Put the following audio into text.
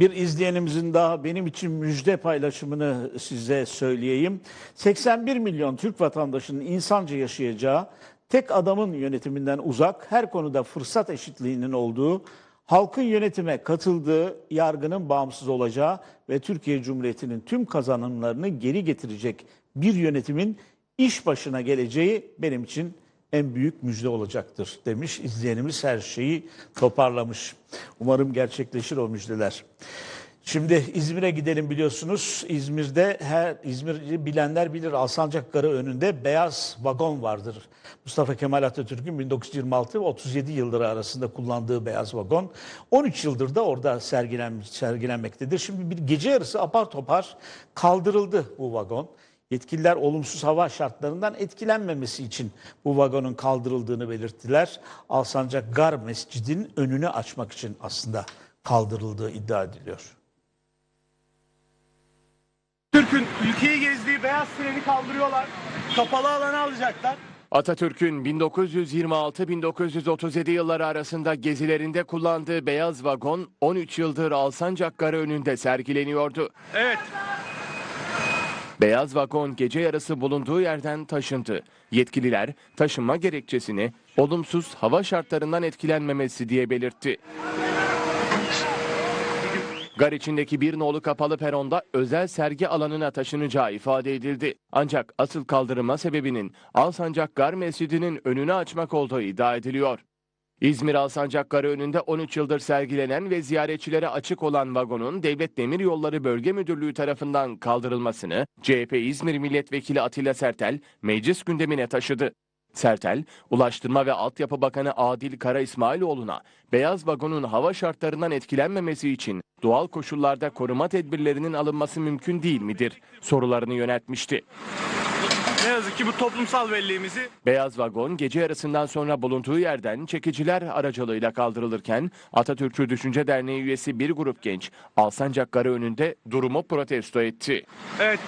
Bir izleyenimizin daha benim için müjde paylaşımını size söyleyeyim. 81 milyon Türk vatandaşının insanca yaşayacağı, tek adamın yönetiminden uzak, her konuda fırsat eşitliğinin olduğu, halkın yönetime katıldığı, yargının bağımsız olacağı ve Türkiye Cumhuriyeti'nin tüm kazanımlarını geri getirecek bir yönetimin iş başına geleceği benim için en büyük müjde olacaktır demiş. İzleyenimiz her şeyi toparlamış. Umarım gerçekleşir o müjdeler. Şimdi İzmir'e gidelim biliyorsunuz. İzmir'de her İzmir'i bilenler bilir Alsancak Garı önünde beyaz vagon vardır. Mustafa Kemal Atatürk'ün 1926 ve 37 yılları arasında kullandığı beyaz vagon. 13 yıldır da orada sergilenmiş, sergilenmektedir. Şimdi bir gece yarısı apar topar kaldırıldı bu vagon. Yetkililer olumsuz hava şartlarından etkilenmemesi için bu vagonun kaldırıldığını belirttiler. Alsancak Gar Mescidinin önünü açmak için aslında kaldırıldığı iddia ediliyor. Türk'ün ülkeyi gezdiği beyaz treni kaldırıyorlar. Kapalı alana alacaklar. Atatürk'ün 1926-1937 yılları arasında gezilerinde kullandığı beyaz vagon 13 yıldır Alsancak Garı önünde sergileniyordu. Evet. Beyaz vagon gece yarısı bulunduğu yerden taşındı. Yetkililer taşınma gerekçesini olumsuz hava şartlarından etkilenmemesi diye belirtti. Gar içindeki bir nolu kapalı peronda özel sergi alanına taşınacağı ifade edildi. Ancak asıl kaldırılma sebebinin Alsancak Gar Mescidi'nin önünü açmak olduğu iddia ediliyor. İzmir Alsancak Garı önünde 13 yıldır sergilenen ve ziyaretçilere açık olan vagonun Devlet Demiryolları Bölge Müdürlüğü tarafından kaldırılmasını CHP İzmir Milletvekili Atilla Sertel meclis gündemine taşıdı. Sertel, Ulaştırma ve Altyapı Bakanı Adil Kara İsmailoğlu'na beyaz vagonun hava şartlarından etkilenmemesi için doğal koşullarda koruma tedbirlerinin alınması mümkün değil midir sorularını yöneltmişti. Ne yazık ki bu toplumsal belleğimizi Beyaz vagon gece yarısından sonra bulunduğu yerden çekiciler aracılığıyla kaldırılırken Atatürkçü Düşünce Derneği üyesi bir grup genç Alsancak Garı önünde durumu protesto etti. evet